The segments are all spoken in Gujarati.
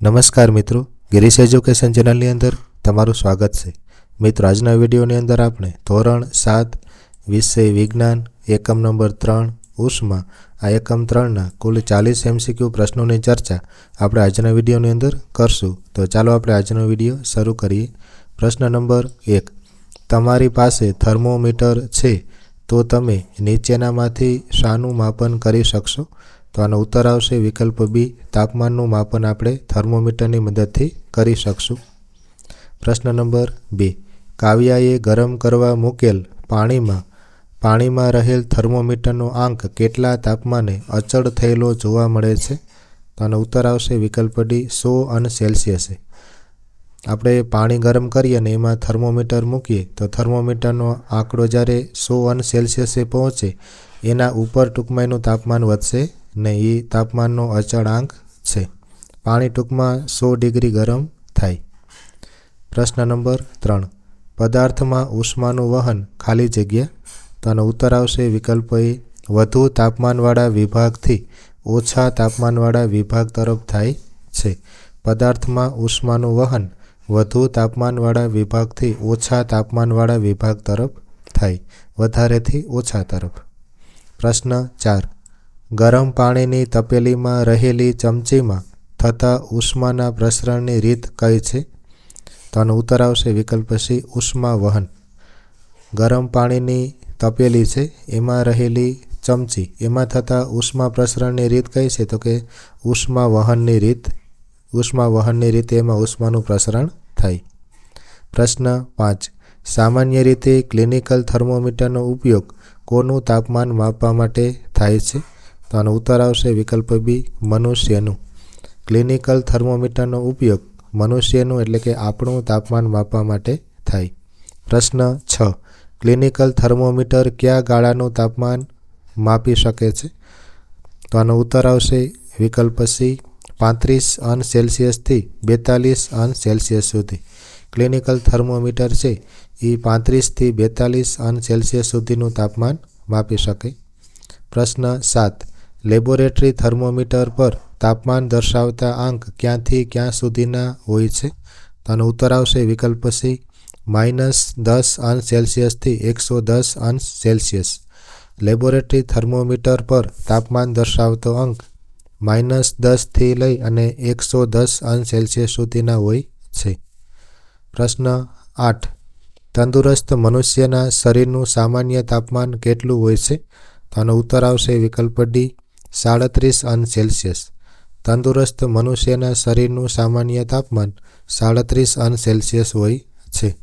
નમસ્કાર મિત્રો, ગિરીશ એજ્યુકેશન ચેનલની અંદર તમારું સ્વાગત છે. મિત્રો, આજના વિડીયોની અંદર આપણે ધોરણ સાત, વિષય વિજ્ઞાન, એકમ નંબર ત્રણ, ઉષ્મા, આ એકમ ત્રણના કુલ ચાલીસ એમસીક્યુ પ્રશ્નોની ચર્ચા આપણે આજના વિડીયોની અંદર કરશું. તો ચાલો આપણે આજનો વીડિયો શરૂ કરીએ. પ્રશ્ન નંબર એક, તમારી પાસે થર્મોમીટર છે તો તમે નીચેનામાંથી શાનું માપન કરી શકશો? તો આનો ઉત્તર આવશે, વિકલ્પ બી, તાપમાનનું માપન આપણે થર્મોમીટરની મદદથી કરી શકશું. પ્રશ્ન નંબર બે, કાવ્યાએ ગરમ કરવા મૂકેલ પાણીમાં પાણીમાં રહેલ થર્મોમીટરનો આંક કેટલા તાપમાને અચળ થયેલો જોવા મળે છે? તો આનો ઉત્તર આવશે, વિકલ્પ ડી, સો અને સેલ્સિયસે. આપણે પાણી ગરમ કરીએ અને એમાં થર્મોમીટર મૂકીએ, તો થર્મોમીટરનો આંકડો જ્યારે સો અન સેલ્સિયસે પહોંચે, એના ઉપર ટૂંકમાં એનું તાપમાન વધશે ને એ તાપમાનનો અચળાંક છે. પાણી ટૂંકમાં સો ડિગ્રી ગરમ થાય. પ્રશ્ન નંબર ત્રણ. પદાર્થમાં ઉષ્માનું વહન ખાલી જગ્યા? તો આનો ઉત્તર આવશે વિકલ્પ એ વધુ તાપમાનવાળા વિભાગથી ઓછા તાપમાનવાળા વિભાગ તરફ થાય છે. પદાર્થમાં ઉષ્માનું વહન વધુ તાપમાનવાળા વિભાગથી ઓછા તાપમાનવાળા વિભાગ તરફ થાય. વધારેથી ઓછા તરફ. પ્રશ્ન ચાર. ગરમ પાણીની તપેલીમાં રહેલી ચમચીમાં થતા ઉષ્માના પ્રસરણની રીત કઈ છે. તો આનો ઉત્તર આવશે વિકલ્પ સી, ઉષ્મા વહન. ગરમ પાણીની તપેલી છે, એમાં રહેલી ચમચી, એમાં થતા ઉષ્મા પ્રસરણની રીત કઈ છે, તો કે ઉષ્મા વહનની રીત, ઉષ્મા વહનની રીતે એમાં ઉષ્માનું પ્રસરણ થાય. પ્રશ્ન પાંચ. સામાન્ય રીતે ક્લિનિકલ થર્મોમીટરનો ઉપયોગ કોનું તાપમાન માપવા માટે થાય છે? તો આનો ઉત્તર આવશે વિકલ્પ બી મનુષ્યનું. ક્લિનિકલ થર્મોમીટરનો ઉપયોગ મનુષ્યનું એટલે કે આપણું તાપમાન માપવા માટે થાય. પ્રશ્ન છ. ક્લિનિકલ થર્મોમીટર કયા ગાળાનું તાપમાન માપી શકે છે? તો આનો ઉત્તર આવશે વિકલ્પ સી, પાંત્રીસ અન સેલ્સિયસથી બેતાલીસ અન સેલ્સિયસ સુધી. ક્લિનિકલ થર્મોમીટર છે એ પાંત્રીસથી બેતાલીસ અન સેલ્સિયસ સુધીનું તાપમાન માપી શકે. પ્રશ્ન સાત. લેબોરેટરી થર્મોમીટર પર તાપમાન દર્શાવતા આંક ક્યાંથી ક્યાં સુધીના હોય છે? તો ઉત્તર આવશે વિકલ્પ સી માઇનસ દસ અંશ સેલ્સિયસથી એકસો દસ અંશ સેલ્સિયસ. લેબોરેટરી થર્મોમીટર પર તાપમાન દર્શાવતો અંક માઇનસ દસથી લઈ અને એકસો દસ અંશ સેલ્સિયસ સુધીના હોય છે. પ્રશ્ન આઠ, તંદુરસ્ત મનુષ્યના શરીરનું સામાન્ય તાપમાન કેટલું હોય છે? તો ઉત્તર આવશે વિકલ્પ ડી સાડત્રીસ અંશ સેલ્સિયસ. તંદુરસ્ત મનુષ્યના શરીરનું સામાન્ય તાપમાન સાડત્રીસ અંશ સેલ્સિયસ હોય છે.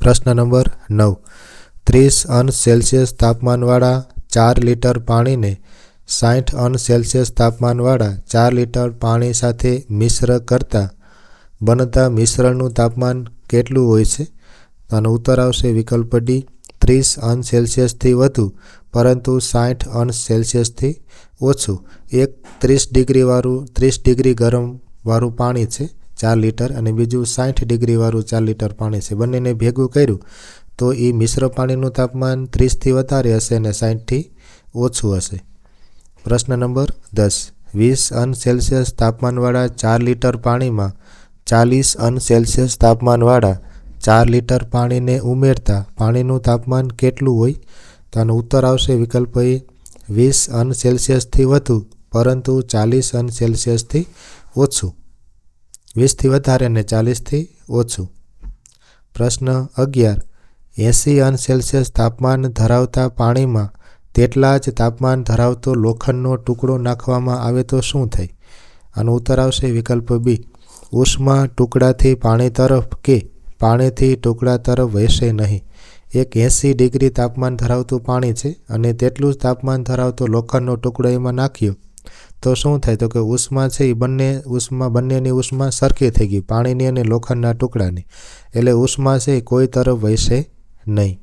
પ્રશ્ન નંબર નવ. ત્રીસ અંશ સેલ્સિયસ તાપમાનવાળા ચાર લીટર પાણીને સાઠ અંશ સેલ્સિયસ તાપમાનવાળા ચાર લીટર પાણી સાથે મિશ્ર કરતાં બનતા મિશ્રણનું તાપમાન કેટલું હોય છે? આનો ઉત્તર આવશે વિકલ્પ ડી. ત્રીસ અંશ સેલ્સિયસથી વધુ પરંતુ સાઠ અંશ સેલ્સિયસથી ઓછું એક ત્રીસ ડિગ્રીવાળું ત્રીસ ડિગ્રી ગરમવાળું પાણી છે, ચાર લીટર, અને બીજું સાઠ ડિગ્રીવાળું ચાર લીટર પાણી છે. બંનેને ભેગું કર્યું તો એ મિશ્ર પાણીનું તાપમાન ત્રીસથી વધારે હશે અને સાઠથી ઓછું હશે. પ્રશ્ન નંબર દસ. વીસ અંશ સેલ્સિયસ તાપમાનવાળા ચાર લીટર પાણીમાં ચાલીસ અંશ સેલ્સિયસ તાપમાનવાળા ચાર લીટર પાણીને ઉમેરતા પાણીનું તાપમાન કેટલું હોય? તો આનો ઉત્તર આવશે વિકલ્પ એ. વીસ અન સેલ્સિયસથી વધુ, પરંતુ ચાલીસ અન સેલ્સિયસથી ઓછું. વીસથી વધારે અને ચાલીસથી ઓછું. પ્રશ્ન અગિયાર. એંસી અન સેલ્સિયસ તાપમાન ધરાવતા પાણીમાં તેટલા જ તાપમાન ધરાવતો લોખંડનો ટુકડો નાખવામાં આવે તો શું થાય? આનો ઉત્તર આવશે વિકલ્પ બી. ઉષ્મા ટુકડાથી પાણી તરફ કે પાણીથી ટુકડા તરફ વહેશે નહીં? એક એંસી ડિગ્રી તાપમાન ધરાવતું પાણી છે અને તેટલું જ તાપમાન ધરાવતો લોખંડનો ટુકડો એમાં નાખ્યો. તો શું થાય? તો કે ઉષ્મા છે એ બંને ઉષ્મા, બંનેની ઉષ્મા સરખી થઈ ગઈ પાણીની અને લોખંડના ટુકડાની. એટલે ઉષ્મા છે કોઈ તરફ વહેશે નહીં.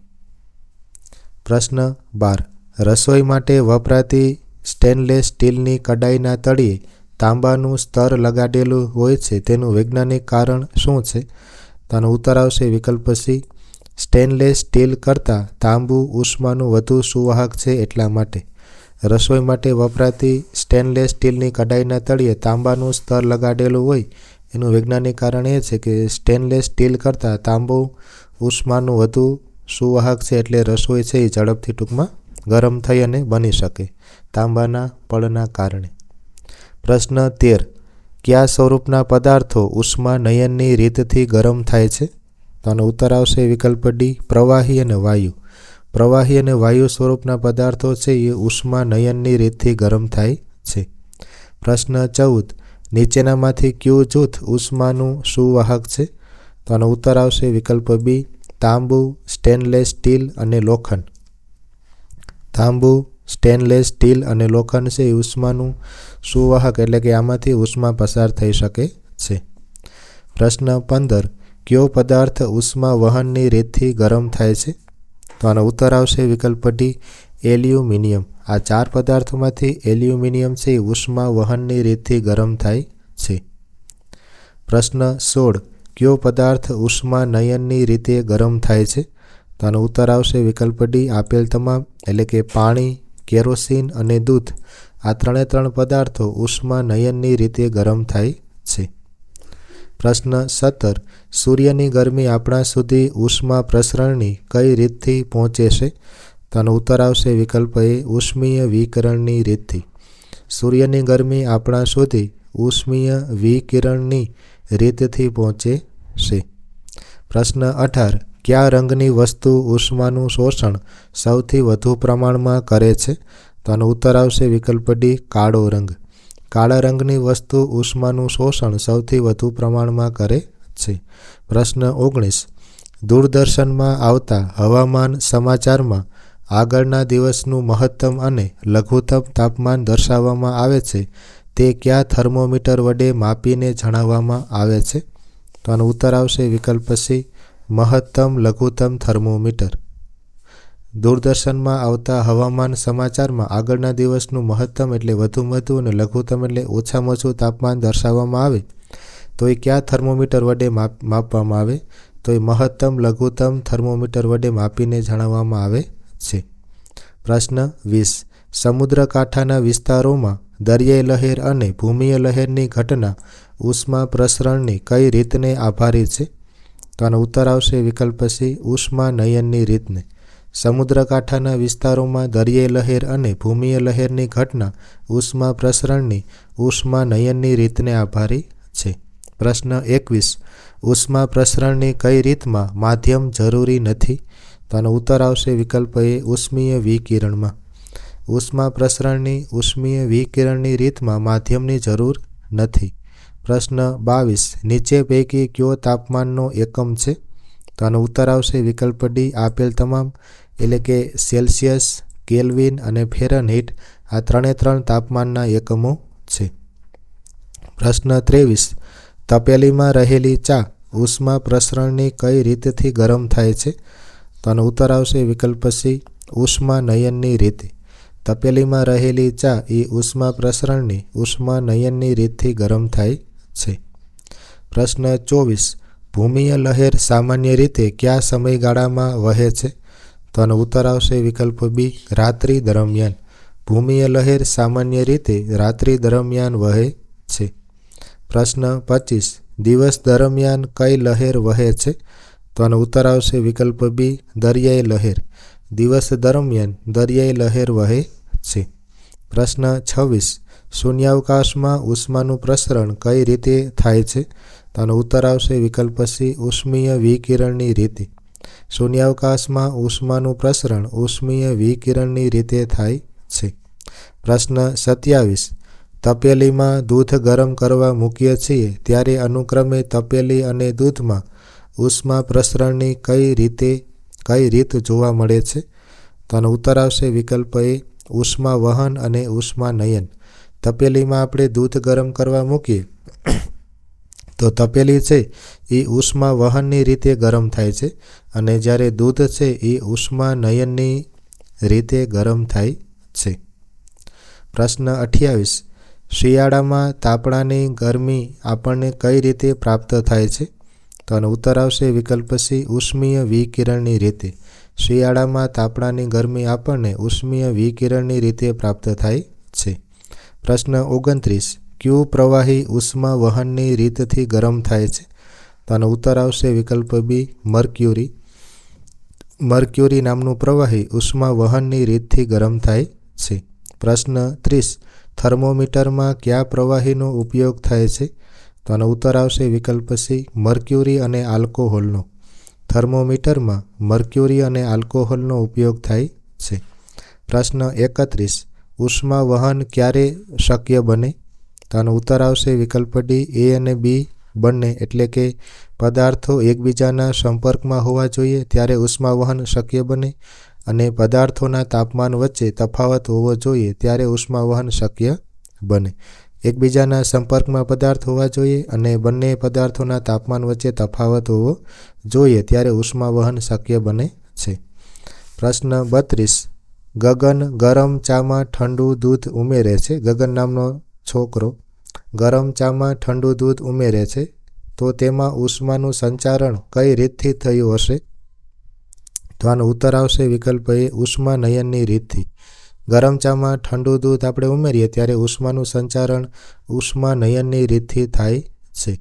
પ્રશ્ન બાર. રસોઈ માટે વપરાતી સ્ટેનલેસ સ્ટીલની કડાઈના તળિયે તાંબાનું સ્તર લગાડેલું હોય છે. તેનું વૈજ્ઞાનિક કારણ શું છે? તેનો ઉત્તર આવશે વિકલ્પ સી. સ્ટેનલેસ સ્ટીલ કરતાં તાંબુ ઉષ્માનું વધુ સુવાહક છે એટલા માટે. રસોઈ માટે વપરાતી સ્ટેનલેસ સ્ટીલની કડાઈના તળિયે તાંબાનું સ્તર લગાડેલું હોય, એનું વૈજ્ઞાનિક કારણ એ છે કે સ્ટેનલેસ સ્ટીલ કરતાં તાંબુ ઉષ્માનું વધુ સુવાહક છે એટલે રસોઈ છે એ ઝડપથી ટૂંકમાં ગરમ થઈ અને બની શકે, તાંબાના પળના કારણે. પ્રશ્ન તેર. કયા સ્વરૂપના પદાર્થો ઉષ્મા નયનની રીતથી ગરમ થાય છે? તો આનો ઉત્તર આવશે વિકલ્પ ડી પ્રવાહી અને વાયુ. પ્રવાહી અને વાયુ સ્વરૂપના પદાર્થો છે એ ઉષ્મા નયનની રીતથી ગરમ થાય છે. પ્રશ્ન ચૌદ. નીચેનામાંથી કયું જૂથ ઉષ્માનું સુવાહક છે? તો આનો ઉત્તર આવશે વિકલ્પ બી તાંબુ, સ્ટેનલેસ સ્ટીલ અને લોખંડ. તાંબુ, સ્ટેનલેસ સ્ટીલ અને લોખંડ છે એ ઉષ્માનું સુવાહક એટલે કે આમાંથી ઉષ્મા પસાર થઈ શકે છે. પ્રશ્ન પંદર. કયો પદાર્થ ઉષ્મા વહનની રીતથી ગરમ થાય છે? તો આનો ઉત્તર આવશે વિકલ્પ ડી, એલ્યુમિનિયમ. આ ચાર પદાર્થોમાંથી એલ્યુમિનિયમ છે, એ ઉષ્મા વહનની રીતથી ગરમ થાય છે. પ્રશ્ન સોળ, કયો પદાર્થ ઉષ્મા નયનની રીતે ગરમ થાય છે? તો આનો ઉત્તર આવશે વિકલ્પ ડી, આપેલ તમામ, એટલે કે પાણી, કેરોસીન અને દૂધ. આ ત્રણે ત્રણ પદાર્થો ઉષ્મા નયનની રીતે ગરમ થાય છે. પ્રશ્ન સત્તર, સૂર્યની ગરમી આપણા સુધી ઉષ્મા પ્રસરણની કઈ રીતથી પહોંચે છે? તેનો ઉત્તર આવશે વિકલ્પ એ, ઉષ્મીય વિકરણની રીતથી. સૂર્યની ગરમી આપણા સુધી ઉષ્મીય વિકિરણની રીતથી પહોંચે છે. પ્રશ્ન અઢાર, કયા રંગની વસ્તુ ઉષ્માનું શોષણ સૌથી વધુ પ્રમાણમાં કરે છે? તેનો ઉત્તર આવશે વિકલ્પ ડી, કાળો રંગ. કાળા રંગની વસ્તુ ઉષ્માનું શોષણ સૌથી વધુ પ્રમાણમાં કરે છે. પ્રશ્ન ઓગણીસ. દૂરદર્શનમાં આવતા હવામાન સમાચારમાં આગળના દિવસનું મહત્તમ અને લઘુત્તમ તાપમાન દર્શાવવામાં આવે છે. તે કયા થર્મોમીટર વડે માપીને જણાવવામાં આવે છે? તો આનો ઉત્તર આવશે વિકલ્પ સી, મહત્તમ લઘુત્તમ થર્મોમીટર. દૂરદર્શનમાં આવતા હવામાન સમાચારમાં આગળના દિવસનું મહત્તમ એટલે વધુ વધુ અને લઘુત્તમ એટલે ઓછામાં ઓછું તાપમાન દર્શાવવામાં આવે. તો એ કયા થર્મોમીટર વડે માપ, માપવામાં આવે? તો એ મહત્તમ, લઘુત્તમ થર્મોમીટર વડે માપીને જણાવવામાં આવે છે. પ્રશ્ન વીસ. સમુદ્રકાંઠાના વિસ્તારોમાં દરિયાઈ લહેર અને ભૂમિય લહેરની ઘટના ઉષ્મા પ્રસરણની કઈ રીતને આભારી છે? તો આનો ઉત્તર આવશે વિકલ્પ સી ઉષ્મા નયનની રીતને. સમુદ્રકાંઠાના વિસ્તારોમાં દરિયાઈ લહેર અને ભૂમિય લહેરની ઘટના ઉષ્મા પ્રસરણની ઉષ્મા નયનની રીતને આભારી છે. પ્રશ્ન એકવીસ ઉષ્મા પ્રસરણની કઈ રીતમાં માધ્યમ જરૂરી નથી? તો ઉત્તર આવશે વિકલ્પ એ, ઉષ્મીય વિકિરણમાં. ઉષ્મા પ્રસરણની ઉષ્મીય વિકિરણની રીતમાં માધ્યમની જરૂર નથી. પ્રશ્ન બાવીસ, નીચે પૈકી કયો તાપમાનનો એકમ છે? તો આનો ઉત્તર આવશે વિકલ્પ ડી, આપેલ તમામ એટલે કે સેલ્સિયસ, કેલ્વિન અને ફેરનહીટ આ ત્રણે ત્રણ તાપમાનના એકમો છે. પ્રશ્ન ત્રેવીસ. તપેલીમાં રહેલી ચા ઉષ્મા પ્રસરણની કઈ રીતથી ગરમ થાય છે? તો આનો ઉત્તર આવશે વિકલ્પ સી, ઉષ્મા નયનની રીતે. તપેલીમાં રહેલી ચા એ ઉષ્મા પ્રસરણની ઉષ્મા નયનની રીતથી ગરમ થાય છે. પ્રશ્ન ચોવીસ. ભૂમિય લહેર સામાન્ય રીતે કયા સમયગાળામાં વહે છે? તો આનો ઉત્તર આવશે વિકલ્પ બી રાત્રિ દરમિયાન. ભૂમિય લહેર સામાન્ય રીતે રાત્રિ દરમિયાન વહે છે. પ્રશ્ન પચીસ, દિવસ દરમિયાન કઈ લહેર વહે છે? તો આનો ઉત્તર આવશે વિકલ્પ બી દરિયાઈ લહેર. દિવસ દરમિયાન દરિયાઈ લહેર વહે છે. પ્રશ્ન છવ્વીસ, શૂન્યાવકાશમાં ઉષ્માનું પ્રસરણ કઈ રીતે થાય છે? તો આનો ઉત્તર આવશે વિકલ્પ સી ઉષ્મીય વિકિરણની રીતે. શૂન્યાવકાશમાં ઉષ્માનું પ્રસરણ ઉષ્મીય વિકિરણની રીતે થાય છે. પ્રશ્ન સત્યાવીસ. તપેલીમાં દૂધ ગરમ કરવા મૂકીએ છીએ ત્યારે અનુક્રમે તપેલી અને દૂધમાં ઉષ્મા પ્રસરણની કઈ રીતે, કઈ રીત જોવા મળે છે? તો ઉત્તર આવશે વિકલ્પ એ, ઉષ્મા વહન અને ઉષ્મા નયન. તપેલીમાં આપણે દૂધ ગરમ કરવા મૂકીએ. તો તપેલી છે એ ઉષ્મા વહનની રીતે ગરમ થાય છે અને જ્યારે દૂધ છે એ ઉષ્મા નયનની રીતે ગરમ થાય છે. પ્રશ્ન અઠ્યાવીસ, શિયાળામાં તાપણાની ગરમી આપણને કઈ રીતે પ્રાપ્ત થાય છે? તો આનો ઉત્તર આવશે વિકલ્પ સી, ઉષ્મીય વિકિરણની રીતે. શિયાળામાં તાપણાની ગરમી આપણને ઉષ્મીય વિકિરણની રીતે પ્રાપ્ત થાય છે. પ્રશ્ન ઓગણત્રીસ ક્યુ પ્રવાહી ઉષ્મા વહનની રીતથી ગરમ થાય છે? તો આનો ઉત્તર આવશે વિકલ્પ બી મર્ક્યુરી. મર્ક્યુરી નામનું પ્રવાહી ઉષ્મા વહનની રીતથી ગરમ થાય છે. પ્રશ્ન ત્રીસ, થર્મોમીટરમાં કયા પ્રવાહીનો ઉપયોગ થાય છે? તો આનો ઉત્તર આવશે વિકલ્પ સી મર્ક્યુરી અને આલ્કોહોલનો. થર્મોમીટરમાં મર્ક્યુરી અને આલ્કોહોલનો ઉપયોગ થાય છે. પ્રશ્ન એકત્રીસ, ઉષ્મા વહન ક્યારે શક્ય બને? તો આનો ઉત્તર આવશે વિકલ્પ ડી, એ અને બી બંને, એટલે કે પદાર્થો એકબીજાના સંપર્કમાં હોવા જોઈએ ત્યારે ઉષ્માવહન શક્ય બને અને પદાર્થોના તાપમાન વચ્ચે તફાવત હોવો જોઈએ ત્યારે ઉષ્માવહન શક્ય બને. એકબીજાના સંપર્કમાં પદાર્થ હોવા જોઈએ અને બંને પદાર્થોના તાપમાન વચ્ચે તફાવત હોવો જોઈએ ત્યારે ઉષ્માવહન શક્ય બને છે. પ્રશ્ન બત્રીસ. ગગન ગરમ ચામાં ઠંડુ દૂધ ઉમેરે છે. ગગન નામનો છોકરો ગરમ ચામાં ઠંડુ દૂધ ઉમેરે છે, તો તેમાં ઉષ્માનું સંચારણ કઈ રીતથી થયું હશે? તો આનો ઉત્તર આવશે વિકલ્પ એ, ઉષ્મા નયનની રીતથી. ગરમ ચામાં ઠંડુ દૂધ આપણે ઉમેરીએ ત્યારે ઉષ્માનું સંચારણ ઉષ્મા નયનની રીતથી થાય છે.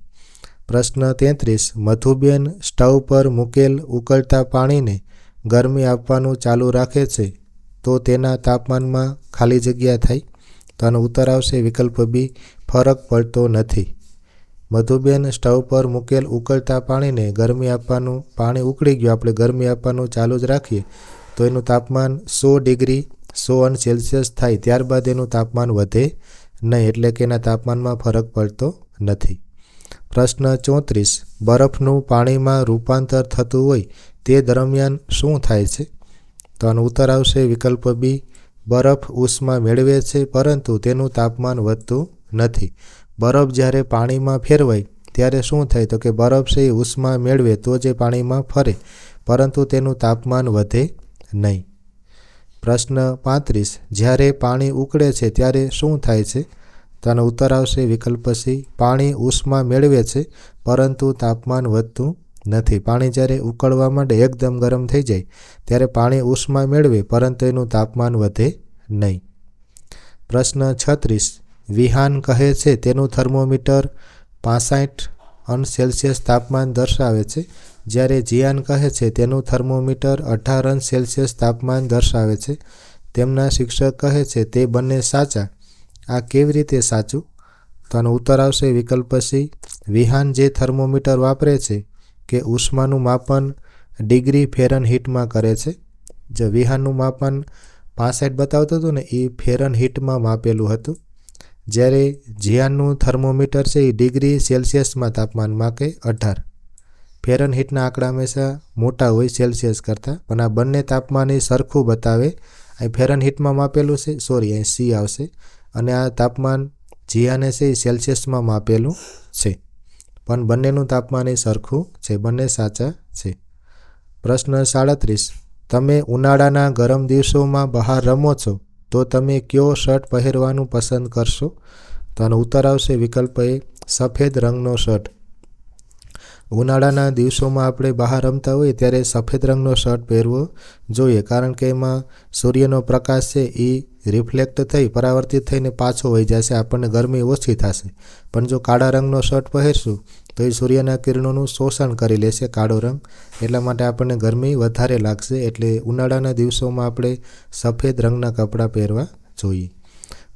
પ્રશ્ન તેત્રીસ. મધુબેન સ્ટવ પર મૂકેલ ઉકળતા પાણીને ગરમી આપવાનું ચાલુ રાખે છે, તો તેના તાપમાનમાં ખાલી જગ્યા થાય? તો આનો ઉત્તર આવશે વિકલ્પ બી ફરક પડતો નથી. મધુબેન સ્ટવ પર મૂકેલ ઉકળતા પાણીને ગરમી આપવાનું પાણી ઉકળી ગયું. આપણે ગરમી આપવાનું ચાલુ જ રાખીએ. તો એનું તાપમાન સો ડિગ્રી, સો અન સેલ્સિયસ થાય. ત્યારબાદ એનું તાપમાન વધે નહીં, એટલે કે એના તાપમાનમાં ફરક પડતો નથી. પ્રશ્ન ચોત્રીસ. બરફનું પાણીમાં રૂપાંતર થતું હોય તે દરમિયાન શું થાય છે? તો આનો ઉત્તર આવશે વિકલ્પ બી. બરફ ઉષ્મા મેળવે છે, પરંતુ તેનું તાપમાન વધતું નથી. બરફ જ્યારે પાણીમાં ફેરવાય, ત્યારે શું થાય? તો કે બરફ છે એ ઉષ્મા મેળવે તો જે પાણીમાં ફરે, પરંતુ તેનું તાપમાન વધે નહીં. પ્રશ્ન પાંત્રીસ. જ્યારે પાણી ઉકળે છે, ત્યારે શું થાય છે? તેનો ઉત્તર આવશે, વિકલ્પ સી પાણી ઉષ્મા મેળવે છે, પરંતુ તાપમાન વધતું નથી. પાણી જ્યારે ઉકળવા માંડે, એકદમ ગરમ થઈ જાય, ત્યારે પાણી ઉષ્મા મેળવે, પરંતુ એનું તાપમાન વધે નહીં. પ્રશ્ન છત્રીસ. વિહાન કહે છે, તેનું થર્મોમીટર પાસઠ અંશ સેલ્સિયસ તાપમાન દર્શાવે છે. જ્યારે જિયાન કહે છે, તેનું થર્મોમીટર અઢાર અંશ સેલ્સિયસ તાપમાન દર્શાવે છે. તેમના શિક્ષક કહે છે, તે બંને સાચા. આ કેવી રીતે સાચું? તો આનો ઉત્તર આવશે વિકલ્પ સી વિહાન જે થર્મોમીટર વાપરે છે કે ઉષ્માનું માપન ડિગ્રી ફેરન હીટમાં કરે છે. જે વિહાનનું માપન પાસઠ બતાવતું હતું ને એ ફેરન હીટમાં માપેલું હતું. જ્યારે જિયાનનું થર્મોમીટર છે એ ડિગ્રી સેલ્સિયસમાં તાપમાન માપે અઢાર. ફેરન હીટના આંકડા હંમેશા મોટા હોય સેલ્સિયસ કરતાં, પણ આ બંને તાપમાન એ સરખું બતાવે. અહીં ફેરન હીટમાં માપેલું છે, સોરી, અહીં સી આવશે. અને આ તાપમાન જિયાને છે એ સેલ્સિયસમાં માપેલું છે. પણ બંનેનું તાપમાન એ સરખું છે, બંને સાચા છે. પ્રશ્ન સાડત્રીસ. તમે ઉનાળાના ગરમ દિવસોમાં બહાર રમો છો? તો તમે કયો શર્ટ પહેરવાનું પસંદ કરશો? તો આનો ઉત્તર આવશે વિકલ્પ એ, સફેદ રંગનો શર્ટ. ઉનાળાના દિવસોમાં આપણે બહાર રમતા હોઈએ ત્યારે સફેદ રંગનો શર્ટ પહેરવો જોઈએ, કારણ કે એમાં સૂર્યનો પ્રકાશ છે એ રિફ્લેક્ટ થઈ, પરાવર્તિત થઈને પાછો વહી જશે, આપણને ગરમી ઓછી થશે. પણ જો કાળા રંગનો શર્ટ પહેરશું તો એ સૂર્યના કિરણોનું શોષણ કરી લેશે કાળો રંગ. એટલા માટે આપણને ગરમી વધારે લાગશે એટલે ઉનાળાના દિવસોમાં આપણે સફેદ રંગના કપડાં પહેરવા જોઈએ.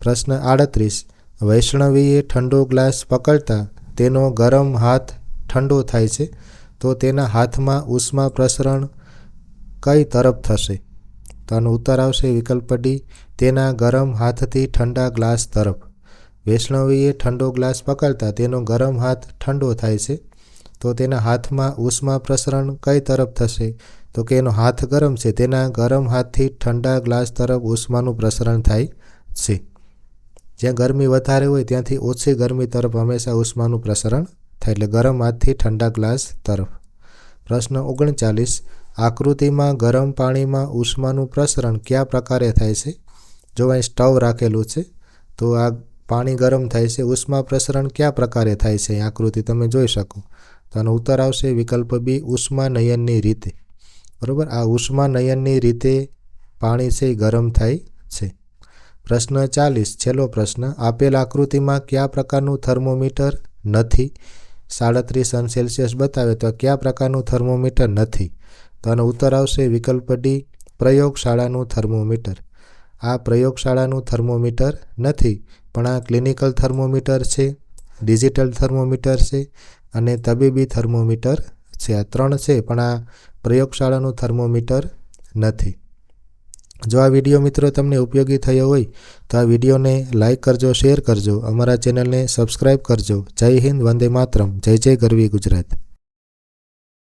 પ્રશ્ન આડત્રીસ. વૈષ્ણવીએ ઠંડો ગ્લાસ પકડતા તેનો ગરમ હાથ ઠંડો થાય છે તો તેના હાથમાં ઉષ્મા પ્રસરણ કઈ તરફ થશે? તો આનો ઉત્તર આવશે વિકલ્પ ડી. તેના ગરમ હાથથી ઠંડા ગ્લાસ તરફ. વૈષ્ણવીએ ઠંડો ગ્લાસ પકડતા તેનો ગરમ હાથ ઠંડો થાય છે, તો તેના હાથમાં ઉષ્મા પ્રસરણ કઈ તરફ થશે? તો કે એનો હાથ ગરમ છે, તેના ગરમ હાથથી ઠંડા ગ્લાસ તરફ ઉષ્માનું પ્રસરણ થાય છે. જ્યાં ગરમી વધારે હોય ત્યાંથી ઓછી ગરમી તરફ હંમેશા ઉષ્માનું પ્રસરણ થાય, એટલે ગરમ હાથથી ઠંડા ગ્લાસ તરફ. પ્રશ્ન ઓગણચાલીસ, આકૃતિમાં ગરમ પાણીમાં ઉષ્માનું પ્રસરણ કયા પ્રકારે થાય છે? જો અહીં સ્ટવ રાખેલું છે, તો આ પાણી ગરમ થાય છે, ઉષ્મા પ્રસરણ કયા પ્રકારે થાય છે આકૃતિ તમે જોઈ શકો. તો આનો ઉત્તર આવશે વિકલ્પ બી ઉષ્મા નયનની રીતે. બરાબર? આ ઉષ્મા નયનની રીતે પાણી છે ગરમ થાય છે. પ્રશ્ન ચાલીસ, છેલ્લો પ્રશ્ન, આપેલ આકૃતિમાં કયા પ્રકારનું થર્મોમીટર નથી? સાડત્રીસ અંશ સેલ્સિયસ બતાવે તો કયા પ્રકારનું થર્મોમીટર નથી? તો આનો ઉત્તર આવશે વિકલ્પ ડી પ્રયોગશાળાનું થર્મોમીટર. આ પ્રયોગશાળાનું થર્મોમીટર નથી, પણ આ ક્લિનિકલ થર્મોમીટર છે, ડિજિટલ થર્મોમીટર છે અને તબીબી થર્મોમીટર છે. આ ત્રણ છે, પણ આ પ્રયોગશાળાનું થર્મોમીટર નથી. જો આ વીડિયો મિત્રો તમને ઉપયોગી થયો હોય, તો આ વિડીયોને લાઇક કરજો, શેર કરજો, અમારા ચેનલને સબસ્ક્રાઈબ કરજો. જય હિન્દ, વંદે માતરમ. જય જય ગરવી ગુજરાત.